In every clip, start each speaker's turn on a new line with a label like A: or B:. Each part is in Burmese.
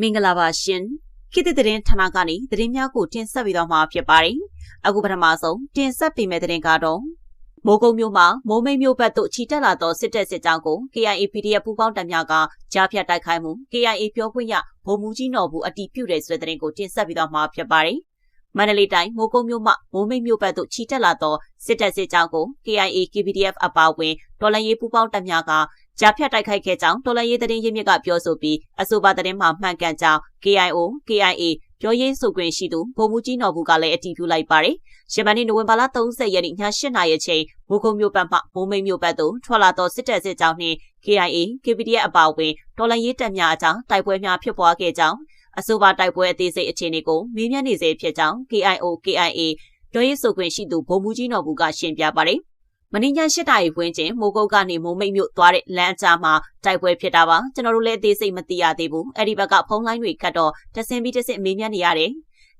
A: မင်္ဂလာပါရှင်ခေတ်သစ်သတင်းဌာနကနေသတင်းများကိုတင်ဆက်ပေးတော့မှာဖြစ်ပါတယ်အခုပထမဆုံးတင်ဆက်ပေးမယ့်သတင်းကတော့မိုးကုံမြို့မှာမိုးမိတ်မြို့ဘက်သို့ခြိတက်လာသောစစ်တပ်စစ်ကြောင်းကို KIA PDF ပူးပေါင်းတပ်များကကြားဖြတ်တိုက်ခိုက်မှု KIA ပြောခွင့်ရဗိုလ်မှူးကြီးနော်ဘူးအတီးပြုတ်တဲ့ဆိုတဲ့သတင်းကိုတင်ဆက်ပေးတော့မှာဖြစ်ပါတယ်မန္တလေးတိုင်းမိုးကုံမြို့မှမိုးမိတ်မြို့ဘက်သို့ခြိတက်လာသောစစ်တပ်စစ်ကြောင်းကို KIA KPDF အပါအဝင်တော်လှန်ရေးပူးပေါင်းတပ်များက ကြားဖြတ်တိုက်ခိုက်ခဲ့ကြောင်းတော်လှန်ရေးသတင်းရင်းမြစ်ကပြောဆိုပြီးအဆိုပါသတင်းမှာမှန်ကန်ကြောင်း KIO KIA ပြောရေးဆိုခွင့်ရှိသူဗိုလ်မှူးကြီးနော်ဘူးကလည်းအတည်ပြုလိုက်ပါတယ်။ရှမန်နေ့နိုဝင်ဘာလ30ရက်နေ့ည8:00နာရီချိန်မိုးကုံမြို့ဘက်မှမိုးမိတ်မြို့ဘက်သို့ထွက်လာသောစစ်တပ်စစ်ကြောင်းနှင့် KIA KPDF အပါအဝင်တော်လှန်ရေးတပ်များအကြားတိုက်ပွဲများဖြစ်ပွားခဲ့ကြောင်းအဆိုပါတိုက်ပွဲအသေးစိတ်အခြေအနေကိုမေးမြန်းနေစေဖြစ်ကြောင်း KIO KIA ပြောရေးဆိုခွင့်ရှိသူဗိုလ်မှူးကြီးနော်ဘူးကရှင်းပြပါတယ်။ မင်းည၈တာရီဝန်းကျင်မိုးကုတ်ကနေမိုးမိတ်မြို့သွားတဲ့လမ်းအကြားမှာတိုက်ပွဲဖြစ်တာပါကျွန်တော်တို့လည်းအသေးစိတ်မသိရသေးဘူးအဲ့ဒီဘက်ကဖုန်းလိုင်းတွေခတ်တော့တဆင်ပြီးတဆင်မေးမြန်းနေရတယ်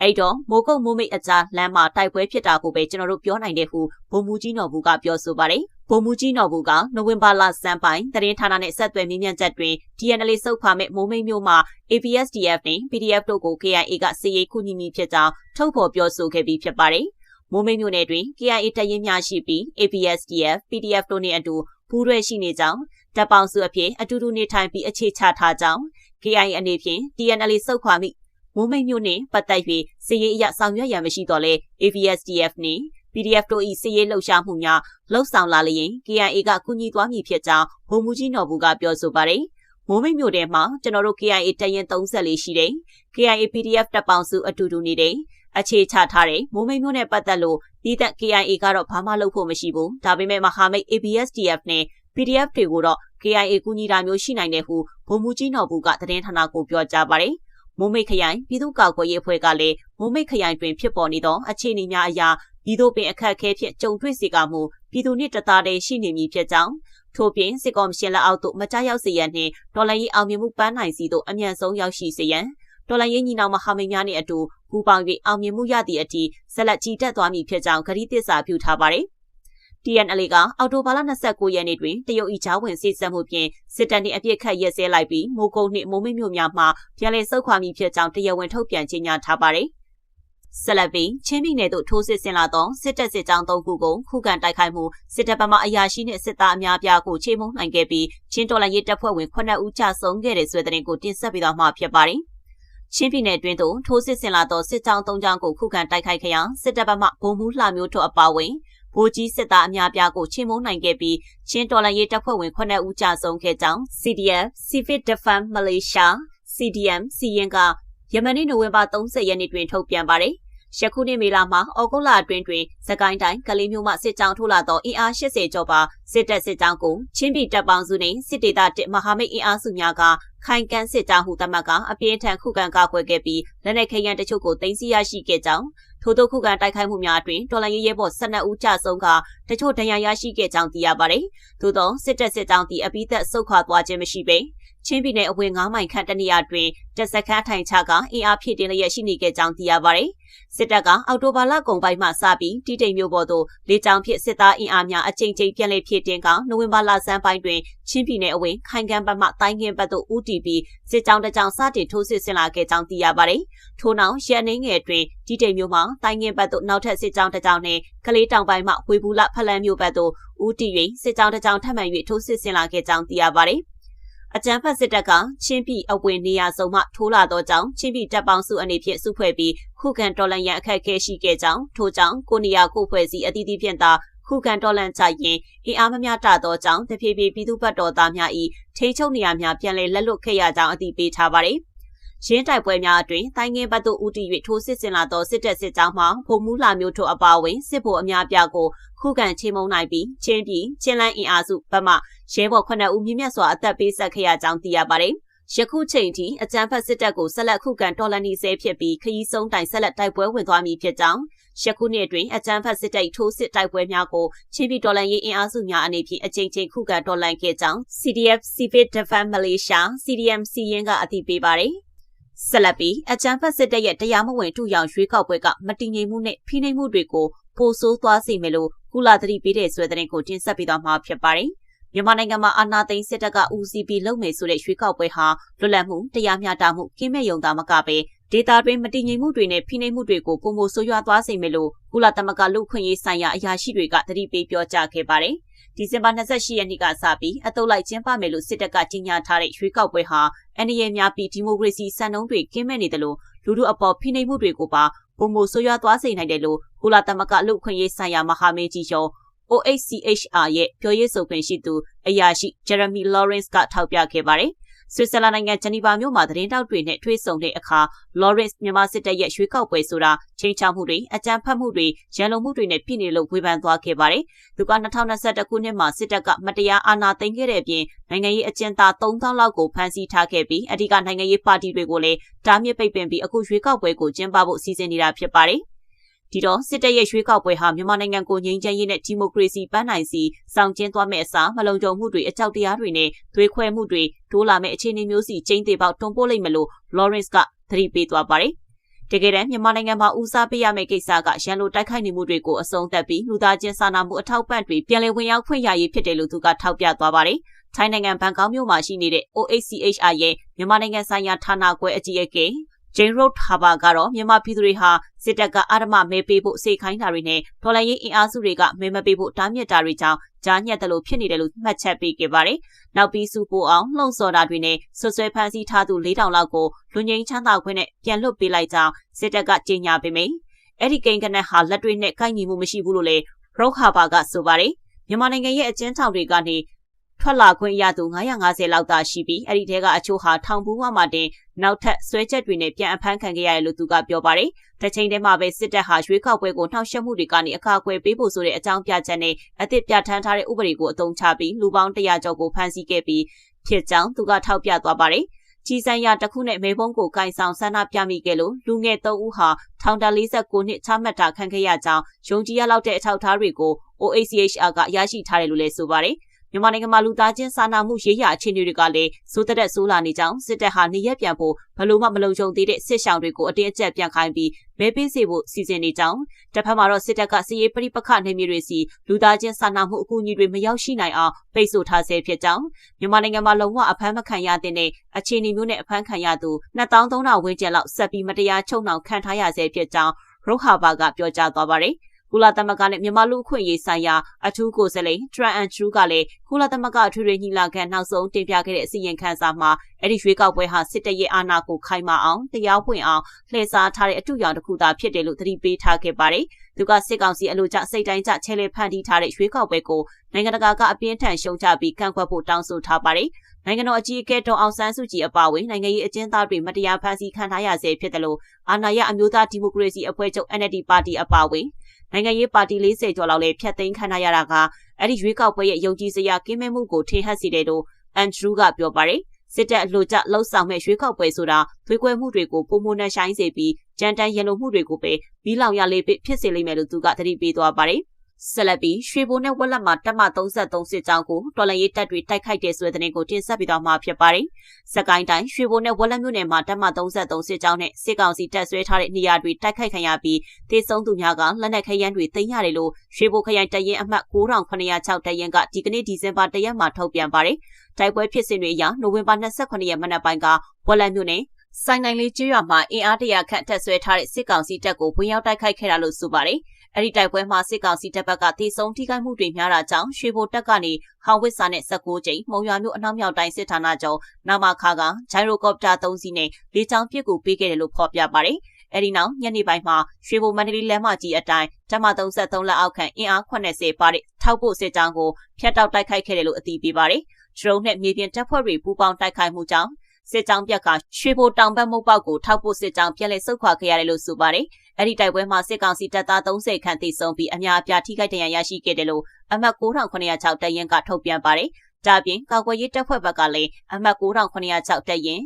A: အဲ့တော့မိုးကုတ်မိုးမိတ်အကြားလမ်းမှာတိုက်ပွဲဖြစ်တာကိုပဲကျွန်တော်တို့ပြောနိုင်တဲ့ဟုဗိုလ်မှူးကြီးနော်ဘူးကပြောဆိုပါတယ်ဗိုလ်မှူးကြီးနော်ဘူးကနိုဝင်ဘာလစံပိုင်းသတင်းဌာနနဲ့ဆက်သွယ်မြင်းမြန်းချက်တွင် TNL စုပ်ခွာမဲ့မိုးမိတ်မြို့မှာ APSDF နဲ့ PDF တို့ကို KIA ကစီရေးခုညမိဖြစ်ကြောင်းထုတ်ဖော်ပြောဆိုခဲ့ပြီးဖြစ်ပါတယ်။ မိုးမိတ်မြို့နယ်တွင် KIA တပ်ရင်းများရှိပြီး APSDF, PDF တို့နှင့်အတူပူးရဲရှိနေကြောင်းတပ်ပေါင်းစုအဖြစ်အတူတူနေထိုင်ပြီးအခြေချထားကြောင်း KIA အနေဖြင့် TNL စုခွာမိမိုးမိတ်မြို့နှင့်ပတ်သက်၍စစ်ရေးအရဆောင်ရွက်ရန်မရှိတော့လဲ APSDF နှင့် PDF တို့၏စစ်ရေးလှုပ်ရှားမှုများလှုပ်ဆောင်လာလျင် KIA ကကူညီသွားမည်ဖြစ်ကြောင်းဗိုလ်မှူးကြီးနော်ဘူးကပြောဆိုပါတယ်။မိုးမိတ်မြို့ထဲမှာကျွန်တော်တို့ KIA တရင်34ရှိတယ်။ KIA PDF တပ်ပေါင်းစုအတူတူနေတယ် အခြေချထားတဲ့မိုးမိတ်မျိုးနဲ့ပတ်သက်လို့ဒီသက် KIA ကတော့ဘာမှလုပ်ဖို့မရှိဘူးဒါပေမဲ့မဟာမိတ် ABSDF နဲ့ PDF တွေကိုတော့ KIA ကူညီတာမျိုးရှိနိုင်တယ်ဟုဗိုလ်မှူးကြီးနော်ဘူးကသတင်းဌာနကိုပြောကြားပါတယ်မိုးမိတ်ခရိုင်ပြည်သူ့ကာကွယ်ရေးအဖွဲ့ကလည်းမိုးမိတ်ခရိုင်တွင်ဖြစ်ပေါ်နေသောအခြေအနေများအရာပြည်သူပင်အခက်အခဲဖြင့်ကြုံတွေ့စေကမှုပြည်သူနှင့်တသားတည်းရှိနေမည်ဖြစ်ကြောင်းထို့ပြင်စစ်ကော်မရှင်လက်အောက်သို့မကြားရောက်စေရန်နှင့်ဒေါ်လာရေးအောင်မြင်မှုပန်းနိုင်စီသို့အမြန်ဆုံးရောက်ရှိစေရန် ဒေါ်လာရေးညီနောင်မဟာမိတ်များနှင့်အတူပူးပေါင်း၍အောင်မြင်မှုရသည့်အထိဆက်လက်ကြီးတက်သွားမည်ဖြစ်ကြောင်းကတိသစ္စာပြုထားပါတယ်။ TNL ကအော်တိုဘာလ29ရက်နေ့တွင်တရုတ်ဤချောင်းဝင်စစ်ဆက်မှုဖြင့်စစ်တပ်နှင့်အပြစ်ခတ်ရက်စဲလိုက်ပြီးမိုးကုတ်နှင့်မိုးမိတ်မြို့များမှပြန်လည်ဆုတ်ခွာမည်ဖြစ်ကြောင်းတရားဝင်ထုတ်ပြန်ကြေညာထားပါတယ်။ဆလပီချင်းပြည်နယ်သို့ထိုးစစ်ဆင်လာသောစစ်တပ်စစ်ကြောင်း၃ခုကိုခုခံတိုက်ခိုက်မှုစစ်တပ်ဗမာအရာရှိနှင့်စစ်သားအများပြားကိုချေမှုန်းနိုင်ခဲ့ပြီးချင်းတော်လှန်ရေးတပ်ဖွဲ့ဝင်9ဦးကြာဆုံးခဲ့တဲ့ဆွေးတဲ့တင်ကိုတင်ဆက်ပေးသွားမှာဖြစ်ပါတယ်။ ချင်းပြည်နယ်တွင်သို့ထိုးစစ်ဆင်လာသောစစ်ကြောင်း၃ကြောင်းကိုခုခံတိုက်ခိုက်ခဲ့ရာစစ်တပ်ဘက်မှဗိုလ်မှူးလှမျိုးထွတ်အပါအဝင်ဗိုလ်ကြီးစစ်သားအများပြားကိုချင်းမုန်းနိုင်ခဲ့ပြီးချင်းတော်လှန်ရေးတပ်ဖွဲ့ဝင်9ဦးကြာဆုံးခဲ့ကြောင်း CDF Civic Defense Malaysia CDM စီရင်ကယမန်နေ့နိုဝင်ဘာ30ရက်နေ့တွင်ထုတ်ပြန်ပါတယ် ယခုနှစ်မေလမှာဩဂုတ်လအတွင်းတွင်စကိုင်းတိုင်းကလေးမျိုးမှစစ်ကြောင်းထိုးလာသောအင်အား80ကျော်ပါစစ်တပ်စစ်ကြောင်းကိုချင်းပြည်တပ်ပေါင်းစုနှင့်စစ်ဒေသတစ်မဟာမိတ်အင်အားစုများကခိုင်ကန်းစစ်ကြောင်းဟုသတ်မှတ်ကအပြင်းထန်ခုခံကာကွယ်ခဲ့ပြီးလက်နက်ခဲယမ်းတချို့ကိုတင်စီရရှိခဲ့ကြောင်းထို့သောခုခံတိုက်ခိုက်မှုများအတွင်းတော်လိုင်းရဲဘော်12ဦးကြဆုံးကတချို့ဒဏ်ရာရရှိခဲ့ကြောင်းသိရပါတယ်။သို့သောစစ်တပ်စစ်ကြောင်းသည်အပိသက်ဆုတ်ခွာသွားခြင်းမရှိပေ ချင်းပြည်နယ်အဝင်း9မိုင်ခန့်တနေရာတွင်တပ်စခန်းထိုင်ချကအင်အားဖြည့်တင်လျက်ရှိနေခဲ့ကြောင်းသိရပါတယ်။စစ်တပ်ကအော်တိုဘာလကုန်ပိုင်းမှစပြီးတိတိမ်မျိုးပေါ်သို့လေကြောင်းဖြင့်စစ်သားအင်အားများအကြိမ်ကြိမ်ပြန်လည်ဖြည့်တင်ကနိုဝင်ဘာလဆန်းပိုင်းတွင်ချင်းပြည်နယ်အဝင်းခိုင်ကန်းဘက်မှတိုင်းခင်းဘက်သို့ဦးတည်ပြီးစစ်ကြောင်းတစ်ကြောင်းစတင်ထိုးစစ်ဆင်လာခဲ့ကြောင်းသိရပါတယ်။ထို့နောက်ရန်နေငယ်တွင်တိတိမ်မျိုးမှာတိုင်းခင်းဘက်သို့နောက်ထပ်စစ်ကြောင်းတစ်ကြောင်းနှင့်ကလေးတောင်ပိုင်းမှဝေဘူးလဖလန်းမျိုးဘက်သို့ဦးတည်၍စစ်ကြောင်းတစ်ကြောင်းထပ်မံ၍ထိုးစစ်ဆင်လာခဲ့ကြောင်းသိရပါတယ်။ အကြမ်းဖက်စစ်တပ်ကချင်းပြည်အဝင်နေရာစုံမှထိုးလာသောကြောင့်ချင်းပြည်တပ်ပေါင်းစုအနေဖြင့်စုဖွဲ့ပြီးခုခံတော်လှန်ရန်အခက်အခဲရှိခဲ့ကြောင်းထို့ကြောင့်ကိုနေရာကိုဖွဲ့စည်းအသီးသီးဖြင့်သာခုခံတော်လှန်ကြရင်အင်အားမမျှတသောကြောင့်တဖြည်းဖြည်းပြည်သူ့ဘက်တော်သားများ၏ထိန်းချုပ်နေရာများပြန်လည်လက်လွတ်ခဲ့ရကြောင်းအသိပေးထားပါတယ်။ရင်းတိုက်ပွဲများအတွင်းတိုင်းငင်းဘက်သို့ဦးတည်၍ထိုးစစ်ဆင်လာသောစစ်တပ်စစ်ကြောင်းမှဗိုလ်မှူးလာမျိုးတို့အပါအဝင်စစ်ဗိုလ်အများပြားကို ခုခံချေမှုန်းနိုင်ပြီးချင်းပြည်ချင်းလန်းအင်အားစုဘက်မှရဲဘော်9ဦးမြင့်မြတ်စွာအသက်ပေးဆက်ခဲ့ရကြောင်းသိရပါတယ်။ယခုချိန်ထိအကြမ်းဖက်စစ်တပ်ကိုဆက်လက်ခုခံတော်လှန်နေဆဲဖြစ်ပြီးခရီးဆုံးတိုင်ဆက်လက်တိုက်ပွဲဝင်သွားမည်ဖြစ်ကြောင်းယခုနှစ်အတွင်းအကြမ်းဖက်စစ်တပ်ထိုးစစ်တိုက်ပွဲများကိုချင်းပြည်တော်လှန်ရေးအင်အားစုများအနေဖြင့်အကြိမ်ကြိမ်ခုခံတော်လှန်ခဲ့ကြောင်း CDF Civic Defense Malaysia CDM စီရင်ကအသိပေးပါတယ်။ဆက်လက်ပြီးအကြံဖတ်စစ်တပ်ရဲ့တရားမဝင်တူရောင်ရွေးကောက်ပွဲကမတည်ငြိမ်မှုနဲ့ဖိနှိပ်မှုတွေကို ပိုဆိုးသွားစေမယ်လို့ကုလသတိပေးတဲ့ဆွဲတဲ့ကိုတင်ဆက်ပေးသွားမှာဖြစ်ပါတယ်။မြန်မာနိုင်ငံမှာအာဏာသိမ်းစစ်တပ်ကဦးစီးပြီးလုပ်မယ်ဆိုတဲ့ရွေးကောက်ပွဲဟာလွတ်လပ်မှုတရားမျှတမှုကင်းမဲ့ယုံသားမကပဲဒေတာတွင်မတည်ငြိမ်မှုတွေနဲ့ဖိနှိပ်မှုတွေကိုပုံမဆိုးရွားသွားစေမယ်လို့ကုလသမဂ္ဂလူ့ခွင့်ရေးဆိုင်ရာအရာရှိတွေကသတိပေးပြောကြားခဲ့ပါတယ်။ဒီဇင်ဘာ28ရက်နေ့ကစပြီးအတုပ်လိုက်ကျင်းပမယ်လို့စစ်တပ်ကကြေညာထားတဲ့ရွေးကောက်ပွဲဟာအန်ဒီရဲ့များပြီးဒီမိုကရေစီစံနှုန်းတွေကင်းမဲ့နေတယ်လို့လူထုအပေါ်ဖိနှိပ်မှုတွေကိုပါ ပုံမဆိုးရွားသွားစေနိုင်တယ်လို့ကုလသမဂ္ဂလူ့ခွင့်ရေးဆိုင်ရာမဟာမင်းကြီးရုံး OHCHR ရဲ့ပြောရေးဆိုခွင့်ရှိသူအရာရှိ Jeremy Lawrence ကထောက်ပြခဲ့ပါတယ်။ ဆွစ်ဇာလန်နိုင်ငံဂျနီဗာမြို့မှာသတင်းတောက်တွေနဲ့ထွေးဆုံတဲ့အခါ Lawrence မြန်မာစစ်တပ်ရဲ့ရွှေကောက်ပွဲဆိုတာချိန်ချမှုတွေအကြမ်းဖက်မှုတွေရန်လုံမှုတွေနဲ့ပြည်နေလို့ဝေဖန်သွားခဲ့ပါတယ်။သူက2021ခုနှစ်မှာစစ်တပ်ကမတရားအာဏာသိမ်းခဲ့တဲ့အပြင်နိုင်ငံရေးအကျဉ်းသား3000လောက်ကိုဖမ်းဆီးထားခဲ့ပြီးအဓိကနိုင်ငံရေးပါတီတွေကိုလည်းတားမြစ်ပိတ်ပင်ပြီးအခုရွှေကောက်ပွဲကိုကျင်းပဖို့စီစဉ်နေတာဖြစ်ပါတယ်။ ဒီတော့စစ်တပ်ရဲ့ရွေးကောက်ပွဲဟာမြန်မာနိုင်ငံကိုငြိမ်းချမ်းရေးနဲ့ဒီမိုကရေစီပန်းနိုင်စီဆောင်ကျင်းသွားမယ့်အစားမလုံခြုံမှုတွေအကြောက်တရားတွေနဲ့သွေးခွဲမှုတွေတိုးလာမယ့်အခြေအနေမျိုးစီကျင်းသေးပေါက်တွန်းပို့လိုက်မလို့ Lawrence ကသတိပေးသွားပါတယ်။တကယ်တမ်းမြန်မာနိုင်ငံမှာဦးစားပေးရမယ့်ကိစ္စကရန်လိုတိုက်ခိုက်နေမှုတွေကိုအဆုံးသတ်ပြီးလူသားချင်းစာနာမှုအထောက်ပံ့တွေပြန်လည်ဝင်ရောက်ခွင့်ရရေးဖြစ်တယ်လို့သူကထောက်ပြသွားပါတယ်။ထိုင်းနိုင်ငံဘန်ကောက်မြို့မှာရှိနေတဲ့ OHCHR ရဲ့မြန်မာနိုင်ငံဆိုင်ရာဌာနခွဲအကြီးအကဲ ဂျိန်ရိုတ်ဟာဘာကတော့မြန်မာပြည်သူတွေဟာစစ်တပ်ကအာဓမမဲပေးဖို့စေခိုင်းတာတွေနဲ့ဒေါ်လာရေးအင်အားစုတွေကမဲမပေးဖို့တားမြစ်တာတွေကြောင့်ကြားညက်တယ်လို့ဖြစ်နေတယ်လို့မှတ်ချက်ပေးခဲ့ပါတယ်။နောက်ပြီးစုပိုအောင်လှုံ့ဆော်တာတွေနဲ့ဆွဆွဲဖမ်းဆီးထားသူ၄000လောက်ကိုလူငင်းချမ်းသာခွင့်နဲ့ပြန်လွတ်ပေးလိုက်ကြောင်းစစ်တပ်ကကြေညာပေးမိ။အဲ့ဒီကိန်းကနက်ဟာလက်တွေနဲ့ကိုက်ညီမှုမရှိဘူးလို့လေရော့ဟာဘာကဆိုပါတယ်။မြန်မာနိုင်ငံရဲ့အကျဉ်းထောင်တွေကနေ ထွက်လာခွင့်ရသူ950လောက်သာရှိပြီးအဲ့ဒီထဲကအချို့ဟာထောင်ဘူးဝမှာတင်နောက်ထပ်ဆွဲချက်တွေနဲ့ပြန်အဖမ်းခံခဲ့ရတယ်လို့သူကပြောပါတယ်။တချိန်တည်းမှာပဲစစ်တပ်ဟာရွေးကောက်ပွဲကိုနှောက်ယှက်မှုတွေကနေအခါအကွယ်ပေးဖို့ဆိုတဲ့အကြောင်းပြချက်နဲ့အသစ်ပြဋ္ဌာန်းထားတဲ့ဥပဒေကိုအသုံးချပြီးလူပေါင်း100ကျော်ကိုဖမ်းဆီးခဲ့ပြီးဖြစ်ကြောင်းသူကထောက်ပြသွားပါတယ်။ကြီးစံရတခုနဲ့မေဘုံကိုကင်ဆောင်ဆန္ဒပြမိခဲ့လို့လူငယ်၃ဦးဟာထောင်တာ49နှစ်ချမှတ်တာခံခဲ့ရကြောင်းယုံကြည်ရလောက်တဲ့အထောက်အထားတွေကို OACHR ကရရှိထားတယ်လို့လည်းဆိုပါတယ်။ မြန်မာနိုင်ငံမှာလူသားချင်းစာနာမှုရေးရာအခြေအနေတွေကလည်းစိုးတက်ဆိုးလာနေကြောင်းစစ်တပ်ဟာနေရက်ပြန်ဖို့ဘလို့မှမလုံခြုံသေးတဲ့စစ်ဆောင်တွေကိုအတင်းအကျပ်ပြန်ခိုင်းပြီးမဲပေးစေဖို့စီစဉ်နေကြောင်းတစ်ဖက်မှာတော့စစ်တပ်ကစီရေးပရိပခနေမြေတွေစီလူသားချင်းစာနာမှုအကူအညီတွေမရောက်ရှိနိုင်အောင်ပိတ်ဆို့ထားဆဲဖြစ်ကြောင်းမြန်မာနိုင်ငံမှာလုံဝအဖမ်းမခံရတဲ့အခြေအနေမျိုးနဲ့အဖမ်းခံရသူ2300ဝန်းကျင်လောက်ဆက်ပြီးမတရားချုပ်နှောင်ခံထားရဆဲဖြစ်ကြောင်းရိုဟာဘာကပြောကြားသွားပါတယ်။ ကုလသမဂ္ဂနဲ့မြန်မာလူ့အခွင့်အရေးဆိုင်ရာအထူးကိုယ်စားလှယ်ထရန်အန်ထရူးကလည်းကုလသမဂ္ဂအထွေထွေညီလာခံနောက်ဆုံးတင်ပြခဲ့တဲ့အစီရင်ခံစာမှာအဲ့ဒီရွေးကောက်ပွဲဟာစစ်တပ်ရဲ့အာဏာကိုခိုင်မာအောင်တရားဖွင့်အောင်လှည့်စားထားတဲ့အထူးရောင်တစ်ခုသာဖြစ်တယ်လို့သတိပေးထားခဲ့ပါတယ်။သူကစစ်ကောင်စီအလို့ကျစိတ်တိုင်းကျချဲလေဖန်တီးထားတဲ့ရွေးကောက်ပွဲကိုနိုင်ငံတကာကအပြင်းထန်ရှုံချပြီးကန့်ကွက်ဖို့တောင်းဆိုထားပါတယ်။နိုင်ငံတော်အကြီးအကဲဒေါအောင်ဆန်းစုကြည်အပါအဝင်နိုင်ငံရေးအကျဉ်းသားတွေမတရားဖမ်းဆီးခံထားရဆဲဖြစ်တယ်လို့အာဏာရအမျိုးသားဒီမိုကရေစီအဖွဲ့ချုပ် NLD ပါတီအပါအဝင် နိုင်ငံရေးပါတီ40ကျော်လောက်လည်းဖျက်သိမ်းခံရတာကအဲ့ဒီရွေးကောက်ပွဲရဲ့ယုံကြည်စရာကင်းမဲ့မှုကိုထင်ဟပ်စေတယ်လို့အန်ဒရူးကပြောပါတယ်စစ်တပ်အလို့ကျလှုပ်ဆောင်မဲ့ရွေးကောက်ပွဲဆိုတာသွေးကွဲမှုတွေကိုပုံမနှက်ဆိုင်စေပြီးကြမ်းတမ်းရန်လိုမှုတွေကိုပဲဘီလောင်ရလေးဖြစ်စေလိမ့်မယ်လို့သူကသတိပေးသွားပါတယ် ဆက်လက်ပြီးရွှေဘိုနဲ့ဝက်လက်မှာတက်မ33စစ်ကြောင်းကိုတော်လန်ရေးတပ်တွေတိုက်ခိုက်တဲ့ဆိုတဲ့သတင်းကိုတင်ဆက်ပြီးတော့မှာဖြစ်ပါတယ်။စကိုင်းတိုင်းရွှေဘိုနဲ့ဝက်လက်မြို့နယ်မှာတက်မ33စစ်ကြောင်းနဲ့စစ်ကောင်စီတပ်ဆွဲထားတဲ့နေရာတွေတိုက်ခိုက်ခံရပြီးတေဆုံးသူများကလက်နက်ခဲယမ်းတွေသိမ်းရတယ်လို့ရွှေဘိုခရိုင်တရင်အမှတ်9906တရင်ကဒီကနေ့ဒီဇင်ဘာ1ရက်မှာထုတ်ပြန်ပါတယ်။တိုက်ပွဲဖြစ်စဉ်တွေအရနိုဝင်ဘာ28ရက်မနက်ပိုင်းကဝက်လက်မြို့နယ်ဆိုင်နိုင်လေးကျွော်မှာအင်အားတရာခန့်တက်ဆွဲထားတဲ့စစ်ကောင်စီတပ်ကိုဝင်ရောက်တိုက်ခိုက်ခဲ့တာလို့ဆိုပါတယ်။ အဲ့ဒီတိုက်ပွဲမှာစစ်ကောင်စီတပ်ဘက်ကတေဆုံးထိခိုက်မှုတွေများတာကြောင့်ရွှေဘိုတပ်ကနေဟောင်ဝစ်စာနဲ့16ကြိမ်မုံရွာမြို့အနောက်မြောက်တိုင်းစစ်ဌာနချုပ်နာမခါကဂျိုင်ရိုကော်ပတာ3စီးနဲ့လေကြောင်းပစ်ကူပေးခဲ့တယ်လို့ဖော်ပြပါတယ်။အဲဒီနောက်ညနေပိုင်းမှာရွှေဘိုမန္တလေးလမ်းမကြီးအတိုင်းဓမ္မ33လက်အောက်ခံအင်အား80ပါတဲ့ထောက်ပို့စစ်ကြောင်းကိုဖျက်တောက်တိုက်ခိုက်ခဲ့တယ်လို့အသိပေးပါတယ်။ဒရုန်းနဲ့မြေပြင်တပ်ဖွဲ့တွေပူးပေါင်းတိုက်ခိုက်မှုကြောင့် စစ်ကြောင်းပြက်ကရွှေဘိုတောင်ဘက်မုတ်ပေါက်ကိုထောက်ပို့စစ်ကြောင်းပြန်လည်ဆုတ်ခွာခဲ့ရတယ်လို့ဆိုပါတယ်။အဲ့ဒီတိုက်ပွဲမှာစစ်ကောင်စီတပ်သား30ခန့်သေဆုံးပြီးအများအပြားထိခိုက်ဒဏ်ရာရရှိခဲ့တယ်လို့အမှတ်9906တပ်ရင်းကထုတ်ပြန်ပါတယ်။ဒါပြင်ကာကွယ်ရေးတပ်ဖွဲ့ဘက်ကလည်းအမှတ်9906တပ်ရင်း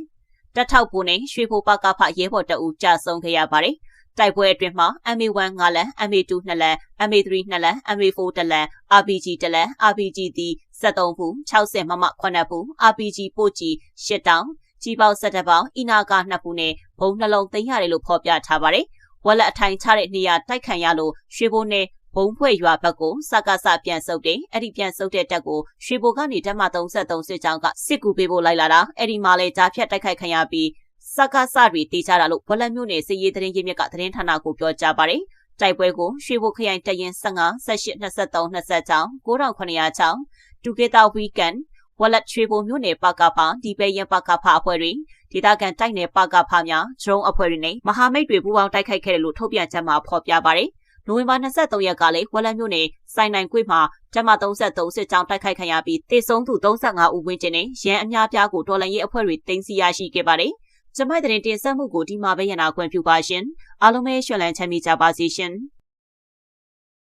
A: တပ်ထောက်ပိုနဲ့ရွှေဘိုပကဖရဲဘော်တအူကြဆုံးခဲ့ရပါတယ်။တိုက်ပွဲအတွင်းမှာ MA1 9လမ်း MA2 2လမ်း MA3 2လမ်း MA4 2လမ်း RPG 2လမ်း RPG သည်73ဘူး60မမ9ဘူး RPG ပို့ကြီး8တောင် ကြီးပေါင်း17ပေါင်းအီနာက2ခုနဲ့ဘုံနှလုံးသိမ်းရတယ်လို့ဖော်ပြထားပါတယ်။ဝက်လက်အထိုင်ချတဲ့နေရာတိုက်ခံရလို့ရွှေဘိုနယ်ဘဘုံဖွဲ့ရွာဘက်ကိုစကားစပြန်ဆုပ်တယ်အဲ့ဒီပြန်ဆုပ်တဲ့တက်ကိုရွှေဘိုကနေဓမ္မ33စစ်ကြောင်းကစစ်ကူပေးဖို့လိုက်လာတာအဲ့ဒီမှာလဲကြားဖြတ်တိုက်ခိုက်ခံရပြီးစကားစတွေတေးကြတာလို့ဝလက်မျိုးနယ်စစ်ရေးသတင်းရင်းမြစ်ကသတင်းဌာနကိုပြောကြားပါတယ်တိုက်ပွဲကိုရွှေဘိုခရိုင်တရင်15 18 23 26 9900ချောင်းတူကေတာဝီကန် ဝလက်ရွှေဘိုမြို့နယ်ပကဖဒီပဲရင်ပကဖအဖွဲ့တွေဒေသခံတိုက်နယ်ပကဖများဂျုံအဖွဲ့တွေနဲ့မဟာမိတ်တွေပူးပေါင်းတိုက်ခိုက်ခဲ့တယ်လို့ထုတ်ပြန်ချက်မှာဖော်ပြပါတယ်။နိုဝင်ဘာ23ရက်ကလည်းဝက်လက်မြို့နယ်စိုင်းနိုင်ကွေ့မှာကျမ33စစ်ကြောင်းတိုက်ခိုက်ခံရပြီးတေဆုံးသူ35ဦးဝန်းကျင်နဲ့ရန်အများပြားကိုတော်လှန်ရေးအဖွဲ့တွေတင်စီရရှိခဲ့ပါတယ်။ကျမိုက်တဲ့တင်ဆက်မှုကိုဒီမှာပဲရနာခွင့်ပြုပါရှင်။အားလုံးပဲရှင်းလန်းချမ်းမြေကြပါစေရှင်။